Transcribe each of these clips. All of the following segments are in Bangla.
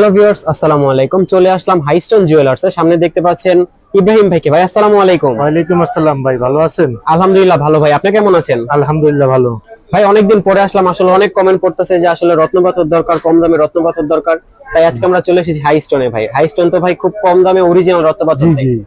হ্যালো ভিউয়ার্স আসসালামু আলাইকুম। চলে আসলাম হাইস্টোন জুয়েলার্স এর। সামনে দেখতে পাচ্ছেন ইব্রাহিম ভাইকে। ভাই আসসালামু আলাইকুম। ওয়ালাইকুম আসসালাম ভাই ভালো আছেন? আলহামদুলিল্লাহ ভালো ভাই। আপনি কেমন আছেন? আলহামদুলিল্লাহ ভালো। ভাই অনেকদিন পরে আসলাম। আসলে অনেক কমেন্ট করতেছে যে আসলে রত্নপাথর দরকার কম দামে রত্নপাথর দরকার। তাই আজকে আমরা চলে এসেছি হাইস্টোনে ভাই। হাইস্টোন তো ভাই খুব কম দামে অরিজিনাল রত্নপাথর জি জি।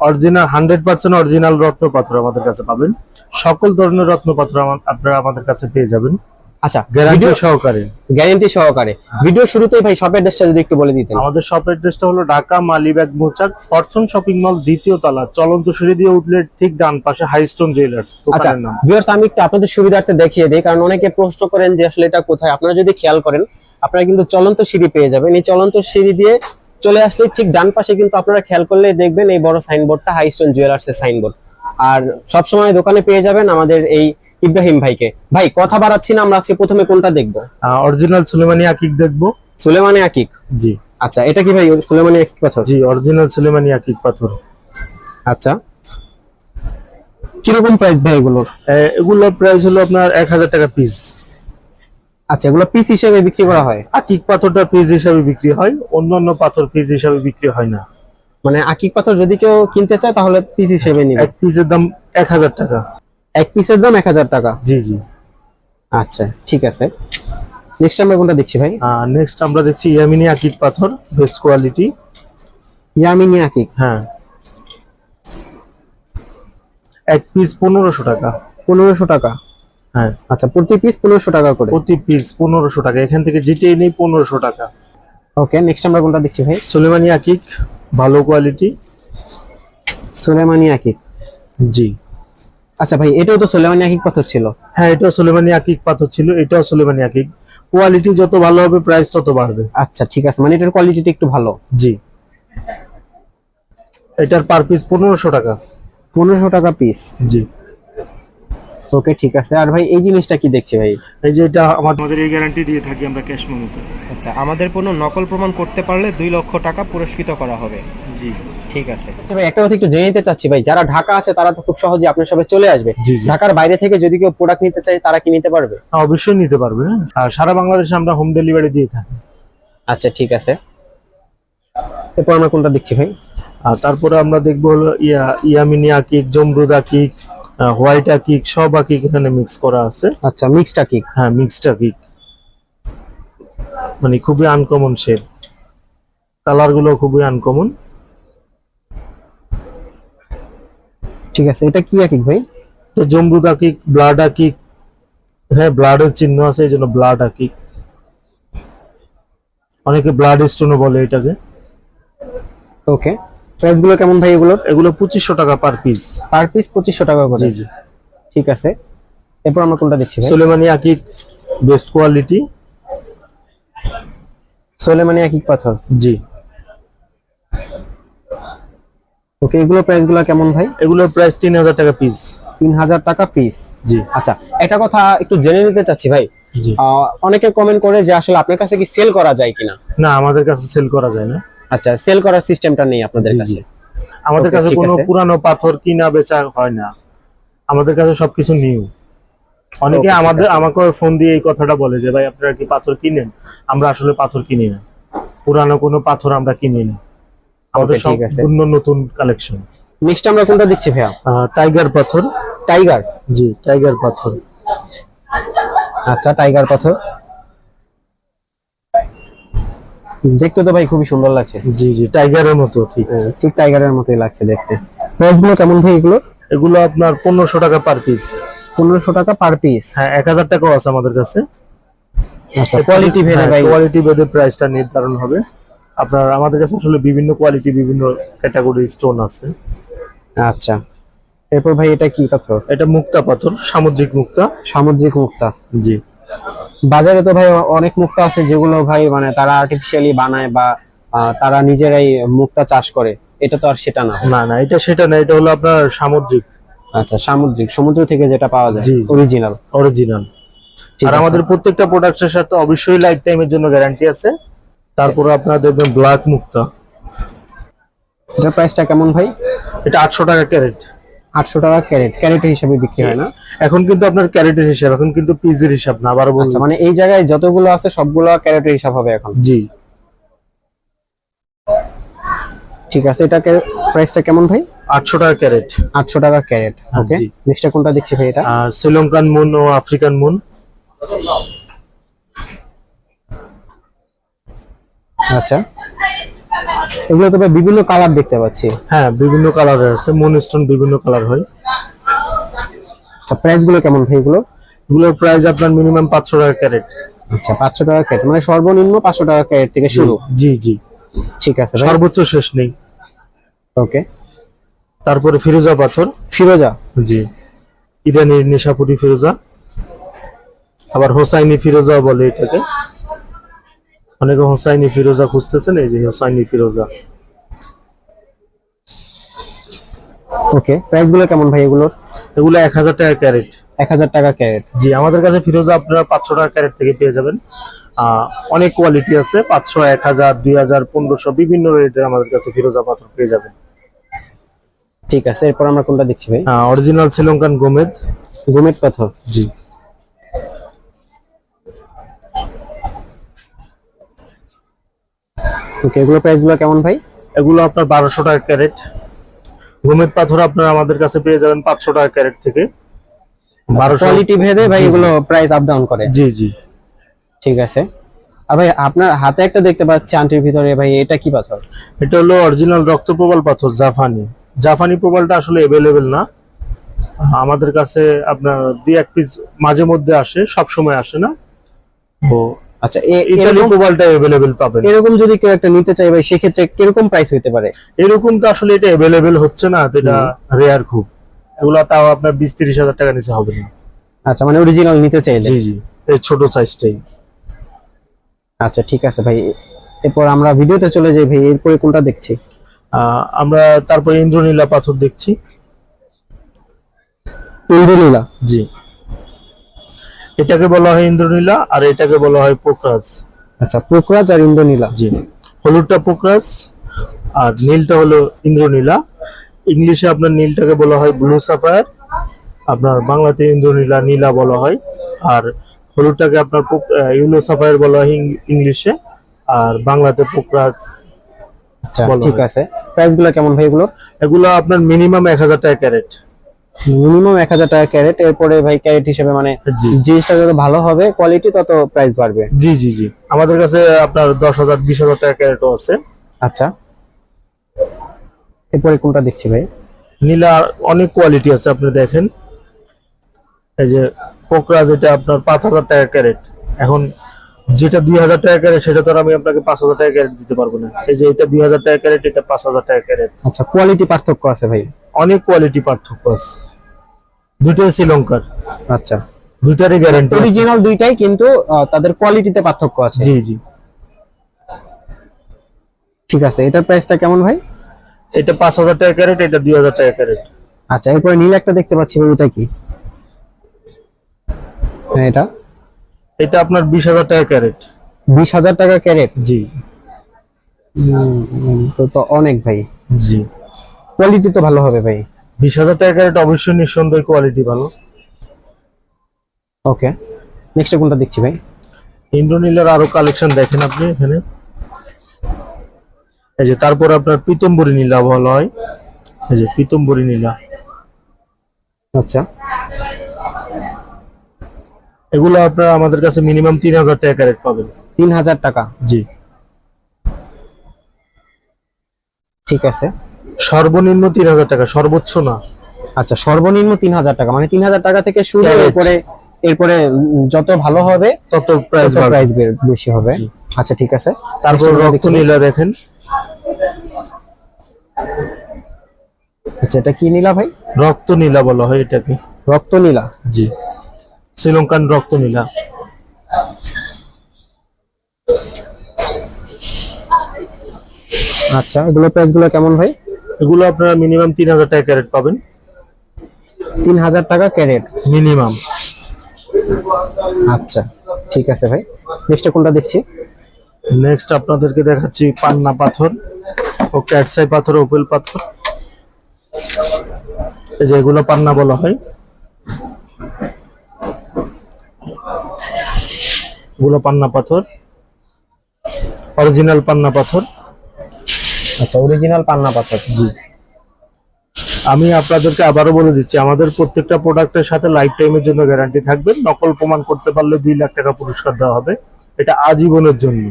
অরিজিনাল হান্ড্রেড পার্সেন্ট অরিজিনাল রত্ন পাথর আমাদের কাছে পাবেন। সকল ধরনের রত্ন পাথর আমা- আপনারা আমাদের কাছে পেয়ে যাবেন। আচ্ছা গ্যারান্টি সহকারে। গ্যারান্টি সহকারে। ভিডিও শুরুতেই ভাই শপের অ্যাড্রেসটা যদি একটু বলে দিতেন। আমাদের শপ অ্যাড্রেসটা হলো Dhaka Malibagh Mouchak fortune shopping mall দ্বিতীয় তলা চলন্ত সিঁড়ি দিয়ে উঠলে ঠিক ডান পাশে হাইস্টোন জুয়েলার্স আচ্ছা ভিউয়ার্স আমি একটু আপনাদের সুবিধার্থে দেখিয়ে দিই কারণ অনেকে প্রশ্ন করেন যে আসলে এটা কোথায়। আপনারা যদি খেয়াল করেন আপনারা কিন্তু চলন্ত সিঁড়ি পেয়ে যাবেন। এই চলন্ত সিঁড়ি দিয়ে চলে আসলে ঠিক ডান পাশে কিন্তু আপনারা খেয়াল করলে দেখবেন এই বড় সাইনবোর্ডটা হাইস্টোন জুয়েলার্স এর সাইনবোর্ড আর সব সময় দোকানে পেয়ে যাবেন আমাদের এই ইব্রাহিম ভাইকে। ভাই কথা বাড়াচ্ছি না আমরা আজকে প্রথমে কোনটা দেখব? অরিজিনাল সুলেমানি আকিক দেখব। সুলেমানে আকিক? জি। আচ্ছা এটা কি ভাই সুলেমানি আকিক পাথর? জি অরিজিনাল সুলেমানি আকিক পাথর। আচ্ছা। কীরকম প্রাইস ভাই এগুলোর? এগুলোর প্রাইস হলো আপনার এক হাজার টাকা পিস আচ্ছা এগুলো পিস হিসেবে বিক্রি করা হয়? আকিক পাথরটা পিস হিসাবে বিক্রি হয় অন্যান্য পাথর পিস হিসেবে বিক্রি হয় না। মানে আকিক পাথর যদি কেউ কিনতে চায় তাহলে পিস হিসেবে নিবে। এক পিসের দাম এক হাজার টাকা। এক পিসের দাম এক হাজার টাকা। জি জি। আচ্ছা ঠিক আছে। নেক্সট আমরা কোনটা দেখছি ভাই? নেক্সট আমরা দেখছি ইয়ামিনি আকিক পাথর বেস্ট কোয়ালিটি ইয়ামিনি আকিক হ্যাঁ। এক পিস পনেরোশো টাকা। পনেরোশো টাকা। হ্যাঁ। আচ্ছা প্রতি পিস পনেরোশো টাকা করে। প্রতি পিস পনেরোশো টাকা। এখান থেকে যেটাই নেই পনেরোশো টাকা। ওকে নেক্সট আমরা কোনটা দেখছি ভাই? সুলেমানি আকিক ভালো কোয়ালিটি সুলেমানি আকিক জি। আচ্ছা ভাই এটাও তো সোলেমানি আকিক পাথর ছিল। হ্যাঁ এটাও সোলেমানি আকিক পাথর ছিল এটাও সোলেমানি আকিক। কোয়ালিটি যত ভালো হবে প্রাইস তত বাড়বে। আচ্ছা ঠিক আছে মানে এটার কোয়ালিটিটা একটু ভালো। জি। এটার পার পিস পনেরোশো টাকা। পনেরোশো টাকা পিস জি। ওকে ঠিক আছে। আর ভাই এই জিনিসটা কি দেখছি ভাই? এই যে এটা আমাদের এই গ্যারান্টি দিয়ে থাকি আমরা ক্যাশ মেমোতে আচ্ছা আমাদের কোনো নকল প্রমাণ করতে পারলে দুই লক্ষ টাকা পুরস্কৃত করা হবে। জি। ঠিক আছে। আচ্ছা ভাই একটা কথা একটু জেনে নিতে চাচ্ছি ভাই যারা ঢাকা আছে তারা তো খুব সহজে আপনার সবাই চলে আসবে। ঢাকার বাইরে থেকে যদি কেউ প্রোডাক্ট নিতে চায় তারা কি নিতে পারবে? হ্যাঁ, অবশ্যই নিতে পারবে। আর সারা বাংলাদেশে আমরা হোম ডেলিভারি দিয়ে থাকি। আচ্ছা ঠিক আছে। এরপর আমরা কোনটা দেখছি ভাই? আর তারপরে আমরা দেখব হলো ইয়া ইয়ামিনি আকিক জমরুদ আকিক হোয়াইট আকিক সব আকিক এখানে মিক্স করা আছে। আচ্ছা মিক্সটা কি হ্যাঁ মিক্সড আকিক মানে খুবই আনকমন শেড কালারগুলো খুবই আনকমন ঠিক আছে এটা কি আকিক ভাই? তো জমরুদ আকিক ব্লাড আকিক হ্যাঁ ব্লাডের চিহ্ন আছে এই জন্য ব্লাড আকিক অনেকে ব্লাড স্টোনও বলে এটাকে। ওকে প্রাইসগুলো কেমন ভাই এগুলোর? এগুলো পঁচিশশো টাকা পার পিস পার পিস পঁচিশশো টাকা করে। জি জি। ঠিক আছে। এরপর আমরা কোনটা দেখছি সোলেমানি আকিক বেস্ট কোয়ালিটি সোলেমানি আকিক পাথর। জি। ওকে এগুলো প্রাইসগুলো কেমন ভাই? এগুলোর প্রাইস তিন হাজার টাকা পিস তিন হাজার টাকা পিস জি। আচ্ছা একটা কথা একটু জেনে নিতে চাচ্ছি ভাই। অনেকে কমেন্ট করে যে আসলে আপনার কাছে কি সেল করা যায় কিনা? না আমাদের কাছে সেল করা যায় না। আচ্ছা সেল করার সিস্টেমটা নেই আপনাদের। কাছে। আমাদের কাছে কোনো পুরানো পাথর কিনা বেচা হয় না। আমাদের কাছে সবকিছু নিউ অনেকে আমাদের। আমাকে ফোন দিয়ে এই কথাটা বলে যে ভাই আপনারা কি পাথর কিনেন? আমরা আসলে পাথর কিনি না। পুরানো কোনো পাথর আমরা কিনি না। আমাদের সম্পূর্ণ নতুন কালেকশন নেক্সট আমরা কোনটা দেখছি ভাইয়া? টাইগার পাথর। টাইগার জি টাইগার পাথর। আচ্ছা টাইগার পাথর। দেখতে তো ভাই খুবই সুন্দর লাগছে। জি জি টাইগারের মতো ঠিক। হ্যাঁ, ঠিক টাইগারের মতোই লাগছে দেখতে। প্রাইসগুলো কেমন ভাই এগুলো? এগুলো আপনার পনেরোশো টাকা পার পিস পনেরোশো টাকা পার পিস হ্যাঁ এক হাজার টাকাও আছে আমাদের কাছে। আচ্ছা কোয়ালিটি ভেদে ভাই কোয়ালিটি ভেদে প্রাইসটা নির্ধারণ হবে। আপনার আমাদের কাছে আসলে বিভিন্ন কোয়ালিটি বিভিন্ন ক্যাটাগরি স্টোন আছে। আচ্ছা। এরপর ভাই এটা কি পাথর? এটা মুক্তা পাথর সামুদ্রিক মুক্তা। সামুদ্রিক মুক্তা। জি। বাজারে তো ভাই অনেক মুক্তা আছে যেগুলো ভাই মানে তারা আর্টিফিশিয়ালি বানায় বা তারা নিজেরাই মুক্তা চাষ করে। এটা তো আর সেটা না। না না এটা সেটা না এটা হলো আপনার সামুদ্রিক। আচ্ছা সামুদ্রিক। সমুদ্র থেকে যেটা পাওয়া যায়। অরিজিনাল অরিজিনাল আর আমাদের প্রত্যেকটা প্রোডাক্টের সাথে অবশ্যই লাইফ টাইমের জন্য গ্যারান্টি আছে। তারপরে আপনারা দেখবেন ব্ল্যাক মুক্তা। এটার প্রাইসটা কেমন ভাই? এটা আটশো টাকা ক্যারেট আটশো টাকা ক্যারেট। ক্যারেট হিসাবে বিক্রি হয় না। এখন কিন্তু আপনার ক্যারেটের হিসাব এখন কিন্তু পিসের হিসাব না আবার বলছি। আচ্ছা মানে এই জায়গায় যতগুলো আছে সবগুলো ক্যারেটের হিসাব হবে এখন? জি। ঠিক আছে এটা প্রাইসটা কেমন ভাই? আটশো টাকা ক্যারেট। আটশো টাকা ক্যারেট হ্যাঁ, ওকে? নেক্সটটা কোনটা দেখছি ভাই এটা? শ্রীলঙ্কান মুন ও আফ্রিকান মুন। আচ্ছা। এগুলো তো ভাই বিভিন্ন কালার দেখতে পাচ্ছি। হ্যাঁ বিভিন্ন কালার আছে মুন স্টোন বিভিন্ন কালার হয়। আচ্ছা প্রাইসগুলো কেমন ভাই এগুলো এগুলোর প্রাইস আপনার মিনিমাম পাঁচশো টাকা ক্যারেট আচ্ছা পাঁচশো টাকা ক্যারেট মানে সর্বনিম্ন পাঁচশো টাকা ক্যারেট থেকে শুরু। জি জি ঠিক আছে ভাই। সর্বোচ্চ শেষ নেই। ওকে তারপরে ফিরোজা পাথর। ফিরোজা? জি। ইরানি নিশাপুরি ফিরোজা। আবার হোসাইনি ফিরোজা বলে এটাকে। অনেকে হোসাইনি ফিরোজা খুঁজতেছেন এই যে হোসাইনি ফিরোজা। ওকে প্রাইসগুলো কেমন ভাই এগুলোর? এগুলো এক হাজার টাকা ক্যারেট। এক হাজার টাকা ক্যারেট। জি আমাদের কাছে ফিরোজা আপনারা পাঁচশো টাকা ক্যারেট থেকে পেয়ে যাবেন। অনেক কোয়ালিটি আছে পাঁচশো এক হাজার দুই হাজার পনেরোশো বিভিন্ন রেটের আমাদের কাছে ফিরোজা পাথর পেয়ে যাবেন। ঠিক আছে এরপর আমরা কোনটা দেখছি ভাই? অরিজিনাল শ্রীলঙ্কান গোমেদ। গোমেদ পাথর। জি। ওকে এগুলো প্রাইসগুলো কেমন ভাই? এগুলো আপনার বারোশো টাকা ক্যারেট। গোমেদ পাথর আপনারা আমাদের কাছে পেয়ে যাবেন পাঁচশো টাকা ক্যারেট থেকে। কোয়ালিটি ভেদে ভাই। এগুলো প্রাইস আপ ডাউন করে। জি জি। ঠিক আছে। আর ভাই আপনার হাতে একটা দেখতে পাচ্ছি আন্টির ভিতরে ভাই এটা কি পাথর? এটা হলো অরিজিনাল রক্ত প্রবাল পাথর জাফানি। জাফানি প্রবালটা আসলে এভেলেবেল না। আমাদের কাছে আপনার দুই এক পিস মাঝে মধ্যে আসে সব সময় আসে না। তো আচ্ছা ইতালি পাবেন। এরকম যদি কেউ একটা নিতে চাই ভাই সেক্ষেত্রে কীরকম প্রাইস হইতে পারে? এরকম তো আসলে এটা হচ্ছে না এটা রেয়ার খুব। এগুলো তাও আপনার বিশ তিরিশ হাজার টাকা নিচে হবে না। আচ্ছা মানে অরিজিনাল নিতে চাইলে? জি জি এই ছোট সাইজটাই আচ্ছা ঠিক আছে ভাই। এরপর আমরা ভিডিওতে চলে যাই ভাই এরপরে কোনটা দেখছি? আমরা তারপর ইন্দ্রনীলা পাথর দেখছি। ইন্দ্রনীলা? জি। এটাকে বলা হয় ইন্দ্রনীলা আর এটাকে বলা হয় পোকরাজ আচ্ছা পোকরাজ আর ইন্দ্রনীলা। জি। হলুদটা পোকরাজ আর নীলটা হলো ইন্দ্রনীলা। ইংলিশে আপনার নীলটাকে বলা হয় ব্লু সাফায়ার আপনার বাংলাতে ইন্দ্রনীলা নীলা বলা হয়। আর হলুদটাকে আপনার ইউলো সাফায়ার বলা হয় ইংলিশে আর বাংলাতে পোকরাজ আচ্ছা ঠিক আছে। প্রাইসগুলো কেমন ভাই এগুলো এগুলো আপনার মিনিমাম এক হাজার টাকা ক্যারেট মিনিমাম এক হাজার টাকা ক্যারেট। এরপরে ভাই ক্যারেট হিসেবে মানে জিনিসটা যত ভালো হবে কোয়ালিটি তত প্রাইস বাড়বে। জি জি জি। আমাদের কাছে আপনার দশ হাজার বিশ হাজার টাকা ক্যারেটও আছে। আচ্ছা। এরপরে কোনটা দেখছি ভাই? নীলা অনেক কোয়ালিটি আছে আপনি দেখেন। এই যে পোকরা যেটা আপনার পাঁচ হাজার টাকা ক্যারেট। এখন যেটা দুই হাজার টাকা ক্যারেট সেটা তো আমি আপনাকে পাঁচ হাজার টাকা ক্যারেট দিতে পারব না। এই যে এটা দুই হাজার টাকা ক্যারেট এটা পাঁচ হাজার টাকা ক্যারেট। আচ্ছা কোয়ালিটি পার্থক্য আছে ভাই। অনেক কোয়ালিটি পার্থক্য আছে। দুইটাই শ্রীলঙ্কার। আচ্ছা। দুইটারই গ্যারান্টি অরিজিনাল দুইটাই কিন্তু তাদের কোয়ালিটিতে পার্থক্য আছে। জি জি। ঠিক আছে এটার প্রাইসটা কেমন ভাই? এটা পাঁচ হাজার টাকা ক্যারেট এটা দুই হাজার টাকা ক্যারেট আচ্ছা এরপরে নীল একটা দেখতে পাচ্ছি ভাই এটা কি? হ্যাঁ এটা? এটা আপনার বিশ হাজার টাকা ক্যারেট বিশ হাজার টাকা ক্যারেট জি। তো তো অনেক ভাই। জি। কোয়ালিটি তো ভালো হবে ভাই। বিশ হাজার টাকা ক্যারেট অবশ্যই নিঃসন্দেহে কোয়ালিটি ভালো। ওকে নেক্সট কোনটা দেখছি ভাই? ইন্দ্রনীলার আরও কালেকশন দেখেন আপনি এখানে। এই যে তারপর আপনার পিতম্বরী নীলা বলা হয়। এই যে পিতম্বরী নীলা। আচ্ছা। এগুলো আপনার আমাদের কাছে মিনিমাম তিন হাজার টাকা ক্যারেট পাবেন। তিন হাজার টাকা? জি। ঠিক আছে। সর্বনিম্ন তিন হাজার টাকা সর্বোচ্চ না। আচ্ছা সর্বনিম্ন তিন হাজার টাকা মানে তিন হাজার টাকা থেকে শুরু. এরপরে এরপরে যত ভালো হবে তত প্রাইস প্রাইস বেশি হবে। আচ্ছা ঠিক আছে। তারপর Next আমরা রক্ত দেখছি। নীলা দেখেন। আচ্ছা এটা কি নীলা ভাই? রক্ত নীলা বলা হয় এটাকে। রক্ত নীলা? জি। শ্রীলঙ্কান রক্ত নীলা। আচ্ছা এগুলো প্রাইসগুলো কেমন ভাই? এগুলো আপনারা মিনিমাম তিন হাজার টাকা ক্যারেট পাবেন। তিন হাজার টাকা ক্যারেট মিনিমাম আচ্ছা ঠিক আছে ভাই। নেক্সট কোনটা দেখছি? নেক্সট আপনাদেরকে দেখাচ্ছি পান্না পাথর ও ক্যাটসাই পাথর ওপেল পাথর। এই যে এগুলো পান্না বলা হয়। এগুলো পান্না পাথর। অরিজিনাল পান্না পাথর। আচ্ছা অরিজিনাল পান্না পাতা জি। আমি আপনাদেরকে আবারও বলে দিচ্ছি আমাদের প্রত্যেকটা প্রোডাক্টের সাথে লাইফ টাইমের জন্য গ্যারান্টি থাকবে। নকল প্রমাণ করতে পারলে দুই লাখ টাকা পুরস্কার দেওয়া হবে। এটা আজীবনের জন্য।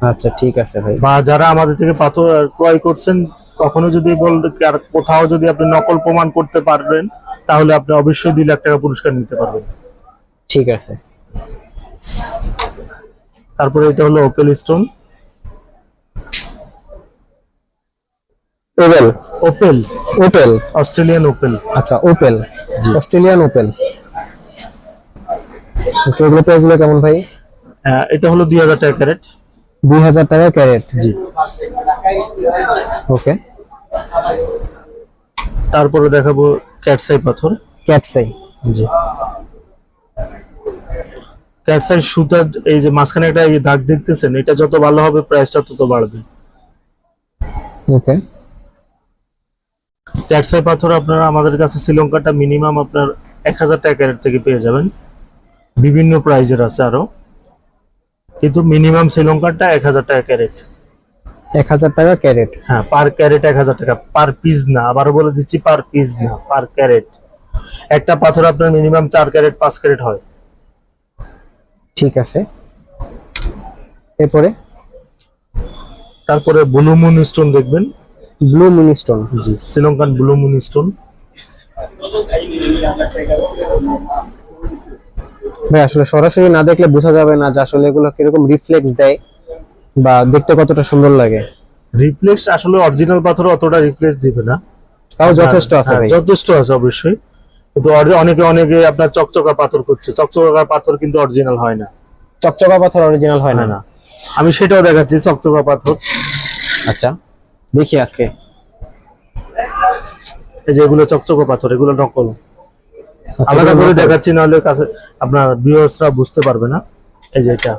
আচ্ছা ঠিক আছে ভাই। বা যারা আমাদের থেকে পাথর ক্রয় করছেন কখনো যদি আর কোথাও যদি আপনি নকল প্রমাণ করতে পারবেন তাহলে আপনি অবশ্যই দুই লাখ টাকা পুরস্কার নিতে পারবেন। ঠিক আছে। তারপরে এটা হলো opal stone oval opal opal Australian opal আচ্ছা ওপেল জি। অস্ট্রেলিয়ান ওপেল তো এগুলো প্রাইসগুলো কেমন ভাই? এটা হলো দুই হাজার টাকা ক্যারেট। দুই হাজার টাকা ক্যারেট। জি। ওকে তারপরে দেখাবো ক্যাটসাই পাথর। ক্যাটসাই জি। ক্যাটসাই সুতার এই যে মাঝখানে একটা দাগ দেখতেছেন এটা যত ভালো হবে প্রাইসটা তত বাড়বে। ওকে ক্যাটসাই পাথর আপনারা আমাদের কাছে শ্রীলঙ্কাটা মিনিমাম আপনার এক হাজার টাকা ক্যারেট থেকে পেয়ে যাবেন। বিভিন্ন প্রাইজের আছে আরও। কিন্তু মিনিমাম শ্রীলঙ্কারটা এক হাজার টাকা ক্যারেট। এক হাজার টাকা ক্যারেট? হ্যাঁ পার ক্যারেট এক হাজার টাকা। পার পিস না আবারও বলে দিচ্ছি পার পিস না পার ক্যারেট। একটা পাথর আপনার মিনিমাম চার ক্যারেট পাঁচ ক্যারেট হয়। ঠিক আছে। এরপরে? তারপরে ব্লু মুন স্টোন দেখবেন। ব্লু মিনিস্টোন জি Sri Lankan blue moon stone ভাই আসলে সরাসরি না দেখলে বোঝা যাবে না যে আসলে এগুলো কীরকম রিফ্লেক্স দেয় বা দেখতে কতটা সুন্দর লাগে। রিফ্লেক্স আসলে অরিজিনাল পাথর অতটা রিপ্লেক্স দিবে না। তাও যথেষ্ট আছে হ্যাঁ, ভাই। যথেষ্ট আছে অবশ্যই। কিন্তু অনেকে অনেকে আপনার চকচকা পাথর করছে চকচকা পাথর কিন্তু অরিজিনাল হয় না। চকচকা পাথর অরিজিনাল হয় না। না না আমি সেটাও দেখাচ্ছি চকচকা পাথর। আচ্ছা। দেখি আজকে। এই যে এগুলো চকচকা পাথর এগুলো নকল। আচ্ছা, আলাদা করে। দেখাচ্ছি নাহলে কাছে আপনার ভিউয়ার্সরা বুঝতে পারবে না। এই যে এটা।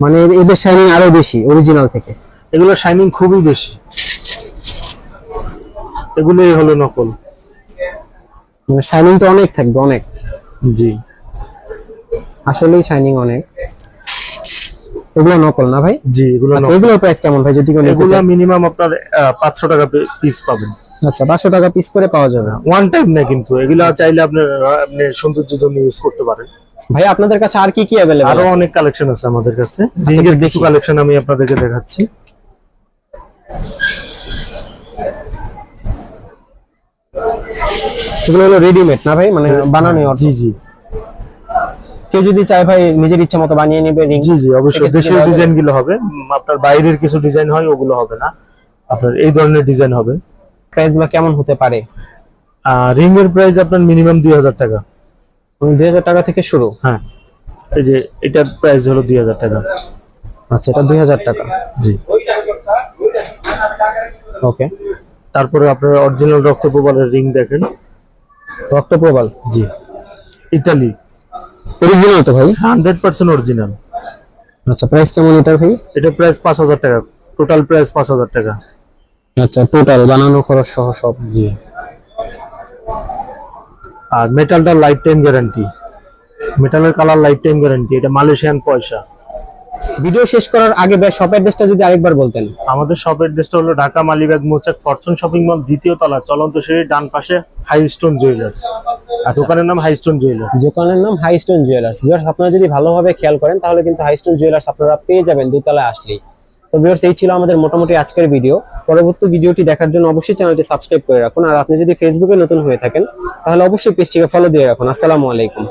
মানে এদের শাইনিং আরও বেশি অরিজিনাল থেকে। এগুলো শাইনিং খুবই বেশি। এগুলোই হলো নকল। মানে শাইনিং তো অনেক থাকবে অনেক। জি। আসলেই শাইনিং অনেক। এগুলো নকল না ভাই? জি এগুলো আচ্ছা এগুলোর প্রাইস কেমন ভাই? যদি কেউ নিতে এগুলো মিনিমাম আপনার পাঁচশো টাকা পিস পাবেন। আচ্ছা পাঁচশো টাকা পিস করে পাওয়া যাবে। ওয়ান টাইম না কিন্তু এগুলো চাইলে আপনার আপনি সৌন্দর্যের জন্য ইউজ করতে পারেন। ভাই আপনাদের কাছে আর কি কি অ্যাভেলেবল আরও অনেক কালেকশন আছে আমাদের কাছে। আচ্ছা, রিংয়ের কিছু কালেকশন আমি আপনাদেরকে দেখাচ্ছি। এগুলো হলো রেডিমেড না ভাই? মানে বানানো জি জি। কেউ যদি চায় ভাই নিজের ইচ্ছা মতো বানিয়ে নেবে রিং জি জি অবশ্যই। কীভাবে? ডিজাইনগুলো হবে। আপনার বাইরের কিছু ডিজাইন হয় ওগুলো হবে না। আপনার এই ধরনের ডিজাইন হবে। প্রাইসগুলো কেমন হতে পারে? রিং এর প্রাইস আপনার মিনিমাম দুই হাজার টাকা। দুই হাজার টাকা থেকে শুরু? হ্যাঁ। এই যে এটার প্রাইস হলো দুই হাজার টাকা। আচ্ছা এটা দুই হাজার টাকা। জি। ওকে তারপরে আপনার অরিজিনাল রক্ত প্রবালের রিং দেখেন। রক্ত প্রবাল জি। ইতালি। অরিজিনাল তো ভাই? হান্ড্রেড পার্সেন্ট অরিজিনাল আচ্ছা প্রাইস কেমন এটা ভাই? এটা প্রাইস পাঁচ হাজার টাকা। টোটাল প্রাইস পাঁচ হাজার টাকা। আচ্ছা টোটাল বানানো খরচ সহ সব। জি। আর মেটালটা লাইফ টাইম গ্যারান্টি মেটালের কালার লাইফ টাইম গ্যারান্টি এটা মালয়েশিয়ান পয়সা। ভিডিও শেষ করার আগে ভাই শপ অ্যাড্রেসটা যদি আরেকবার বলতেন। আমাদের শপ অ্যাড্রেসটা হলো Dhaka Malibagh Mouchak fortune shopping mall দ্বিতীয় তলা চলন্ত সিঁড়ির ডান পাশে হাই স্টোন জুয়েলার্স আচ্ছা। দোকানের নাম হাই স্টোন জুয়েলার্স দোকানের নাম হাইস্টোন জুয়েলার্স ভিউয়ার্স আপনারা যদি ভালোভাবে খেয়াল করেন তাহলে কিন্তু হাইস্টোন জুয়েলার্স আপনারা পেয়ে যাবেন দুতলায় আসলেই। তো ভিউয়ার্স এই ছিল আমাদের মোটামুটি আজকের ভিডিও পরবর্তী ভিডিওটি দেখার জন্য অবশ্যই চ্যানেলটি সাবস্ক্রাইব করে রাখুন। আর আপনি যদি ফেসবুকে নতুন হয়ে থাকেন তাহলে অবশ্যই পেজটিকে ফলো দিয়ে রাখুন। আসসালামু আলাইকুম।